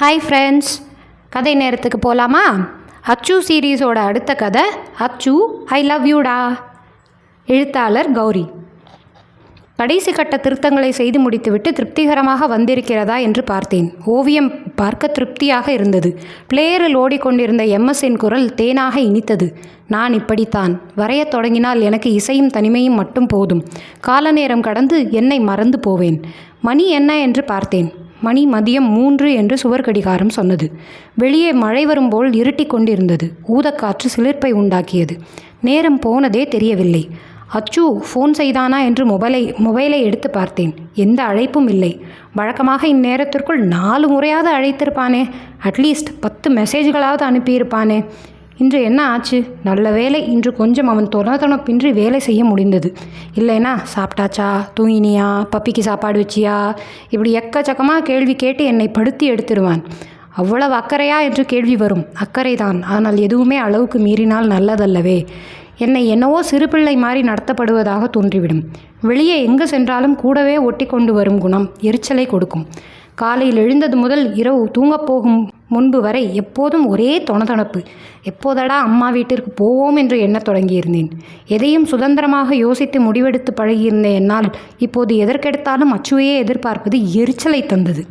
Hi friends கதை நேரத்துக்கு போகலாமா அச்சு சீரீஸோட அடுத்த கதை அச்சு ஐ லவ் யூடா எழுத்தாளர் கௌரி. கடைசி கட்ட திருத்தங்களை செய்து முடித்துவிட்டு திருப்திகரமாக வந்திருக்கிறதா என்று பார்த்தேன். ஓவியம் பார்க்க திருப்தியாக இருந்தது. பிளேயரில் ஓடிக்கொண்டிருந்த எம்எஸ்என் குரல் தேனாக இனித்தது. நான் இப்படித்தான். வரையத் தொடங்கினால் எனக்கு இசையும் தனிமையும் மட்டும் போதும். கால நேரம் கடந்து என்னை மறந்து போவேன். மணி என்ன என்று பார்த்தேன். மணி மதியம் மூன்று என்று சுவர் கடிகாரம் சொன்னது. வெளியே மழை வரும்போல் இருட்டிக் கொண்டிருந்தது. ஊதக்காற்று சிலிர்ப்பை உண்டாக்கியது. நேரம் போனதே தெரியவில்லை. அச்சு ஃபோன் செய்தானா என்று மொபைலை மொபைலை எடுத்து பார்த்தேன். எந்த அழைப்பும் இல்லை. வழக்கமாக இந்நேரத்திற்குள் நாலு முறையாவது அழைத்திருப்பானே. அட்லீஸ்ட் பத்து மெசேஜ்களாவது அனுப்பியிருப்பானே. இன்று என்ன ஆச்சு? நல்ல வேலை இன்று கொஞ்சம் அவன் தொணத்தொணப்பின்றி வேலை செய்ய முடிந்தது. இல்லைனா சாப்பிட்டாச்சா? தூங்கினியா? பப்பிக்கு சாப்பாடு வச்சியா? இப்படி எக்கச்சக்கமாக கேள்வி கேட்டு என்னை படுத்தி எடுத்துருவான் அவ்வளவு அக்கறையா என்று கேள்வி வரும். அக்கறைதான். ஆனால் எதுவுமே அளவுக்கு மீறினால் நல்லதல்லவே. என்னை என்னவோ சிறு பிள்ளை மாதிரி நடத்தப்படுவதாக தோன்றிவிடும். வெளியே எங்கு சென்றாலும் கூடவே ஒட்டி கொண்டு வரும் குணம் எரிச்சலை கொடுக்கும். காலையில் எழுந்தது முதல் இரவு தூங்கப் போகும் முன்பு வரை எப்போதும் ஒரே தொணதொணப்பு. எப்போதடா அம்மா வீட்டிற்கு போவோம் என்று எண்ணத் தொடங்கியிருந்தேன். எதையும் சுதந்திரமாக யோசித்து முடிவெடுத்து பழகியிருந்த என்னால் இப்போது எதற்கெடுத்தாலும் அச்சுவையே எதிர்பார்ப்பது எரிச்சலை தந்தது.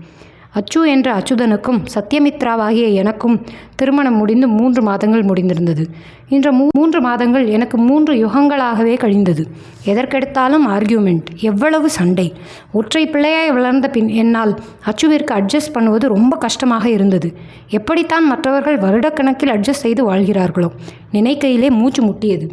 அச்சு என்ற அச்சுதனுக்கும் சத்யமித்ராவாகிய எனக்கும் திருமணம் முடிந்து மூன்று மாதங்கள் முடிந்திருந்தது. இன்ற மூ மூன்று மாதங்கள் எனக்கு மூன்று யுகங்களாகவே கழிந்தது. எதற்கெடுத்தாலும் ஆர்கியூமெண்ட் எவ்வளவு சண்டை. ஒற்றை பிள்ளையாய் வளர்ந்த பின் என்னால் அச்சுவிற்கு அட்ஜஸ்ட் பண்ணுவது ரொம்ப கஷ்டமாக இருந்தது. எப்படித்தான் மற்றவர்கள் வருடக்கணக்கில் அட்ஜஸ்ட் செய்து வாழ்கிறார்களோ நினைக்கையிலே மூச்சு முட்டியது.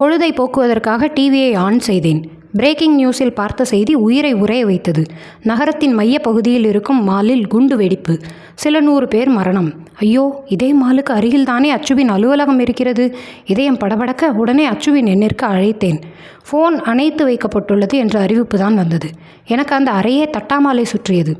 பொழுதை போக்குவதற்காக டிவியை ஆன் செய்தேன். பிரேக்கிங் நியூஸில் பார்த்த செய்தி உயிரை உறைய வைத்தது. நகரத்தின் மையப்பகுதியில் இருக்கும் மாலில் குண்டு வெடிப்பு. சில நூறு பேர் மரணம். ஐயோ இதே மாலுக்கு அருகில்தானே அச்சுவின் அலுவலகம் இருக்கிறது? இதயம் படபடக்க உடனே அச்சுவின் எண்ணிற்கு அழைத்தேன். ஃபோன் அணைத்து வைக்கப்பட்டுள்ளது என்ற அறிவிப்பு தான் வந்தது. எனக்கு அந்த அறையே தட்டாமாலை சுற்றியது.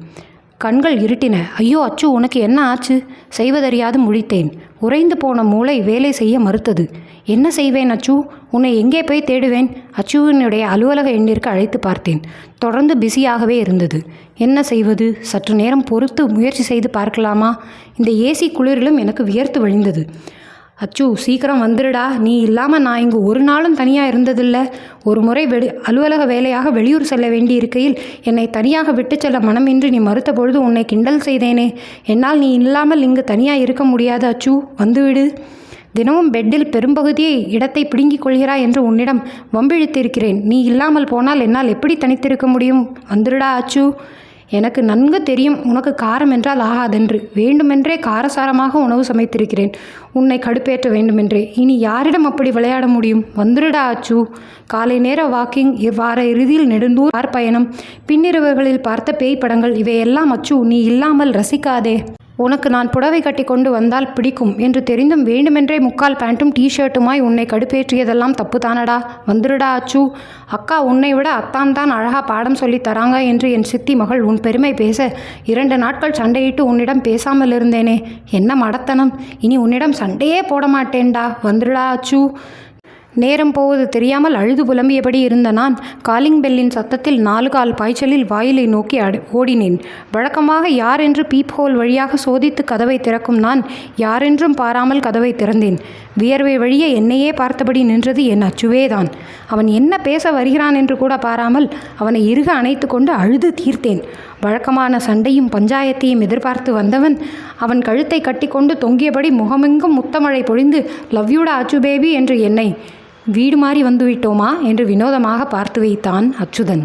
கண்கள் இருட்டின. ஐயோ அச்சு உனக்கு என்ன ஆச்சு? செய்வதறியாது முழித்தேன். உறைந்து போன மூளை வேலை செய்ய மறுத்தது. என்ன செய்வேன் அச்சு? உன்னை எங்கே போய் தேடுவேன்? அச்சுவினுடைய அலுவலக எண்ணிற்கு அழைத்து பார்த்தேன். தொடர்ந்து பிஸியாகவே இருந்தது. என்ன செய்வது? சற்று நேரம் பொறுத்து முயற்சி செய்து பார்க்கலாமா? இந்த ஏசி குளிரிலும் எனக்கு வியர்த்து வழிந்தது. அச்சு சீக்கிரம் வந்துடுடா நீ இல்லாமல் நான் இங்கு ஒரு நாளும் தனியாக இருந்ததில்லை. ஒரு முறை வெடி அலுவலக வேலையாக வெளியூர் செல்ல வேண்டி இருக்கையில் என்னை தனியாக விட்டு செல்ல மனமின்றி நீ மறுத்த பொழுது உன்னை கிண்டல் செய்தேனே. என்னால் நீ இல்லாமல் இங்கு தனியாக இருக்க முடியாது அச்சு. வந்துவிடு. தினமும் பெட்டில் பெரும்பகுதியை இடத்தை பிடுங்கிக் கொள்கிறாய் என்று உன்னிடம் வம்பிழித்திருக்கிறேன். நீ இல்லாமல் போனால் என்னால் எப்படி தனித்திருக்க முடியும்? வந்துடுடா அச்சு. எனக்கு நன்கு தெரியும் உனக்கு காரம் என்றால் ஆகாதென்று. வேண்டுமென்றே காரசாரமாக உணவு சமைத்திருக்கிறேன். உன்னை கடுப்பேற்ற வேண்டுமென்றே. இனி யாரிடம் அப்படி விளையாட முடியும்? வந்துடுடா அச்சு. காலை நேர வாக்கிங் வார இறுதியில் நெடுந்தூர் பயணம் பின்னிரவுகளில் பார்த்த பேய் படங்கள் இவையெல்லாம் அச்சு நீ இல்லாமல் ரசிக்காதே. உனக்கு நான் புடவை கட்டி கொண்டு வந்தால் பிடிக்கும் என்று தெரிந்தும் வேண்டுமென்றே முக்கால் பேண்ட்டும் டிஷர்ட்டுமாய் உன்னை கடுப்பேற்றியதெல்லாம் தப்பு தானடா வந்துடுடா அச்சு. அக்கா உன்னை விட அத்தான் தான் அழகா பாடம் சொல்லி தராங்க என்று என் சித்தி மகள் உன் பெருமை பேச இரண்டு நாட்கள் சண்டையிட்டு உன்னிடம் பேசாமல் இருந்தேனே. என்ன மடத்தனம். இனி உன்னிடம் சண்டையே போட மாட்டேன்டா வந்துடுடா அச்சு. நேரம் போவது தெரியாமல் அழுது புலம்பியபடி இருந்த நான் காலிங் பெல்லின் சத்தத்தில் நாலு கால் பாய்ச்சலில் வாயிலை நோக்கி அடு ஓடினேன். வழக்கமாக யார் என்று பீப் ஹோல் வழியாக சோதித்து கதவை திறக்கும் நான் யாரென்றும் பாராமல் கதவை திறந்தேன். வியர்வை வழியே என்னையே பார்த்தபடி நின்றது என் அச்சுவேதான். அவன் என்ன பேச வருகிறான் என்று கூட பாராமல் அவனை இறுக அணைத்து கொண்டு அழுது தீர்த்தேன். வழக்கமான சண்டையும் பஞ்சாயத்தையும் எதிர்பார்த்து வந்தவன் அவன் கழுத்தை கட்டிக்கொண்டு தொங்கியபடி முகமெங்கும் முத்தமழை பொழிந்து லவ்யூடா அச்சு பேபி என்று என்னை வீடு மாறி வந்துவிட்டோமா என்று வினோதமாக பார்த்து வைத்தான் அச்சுதன்.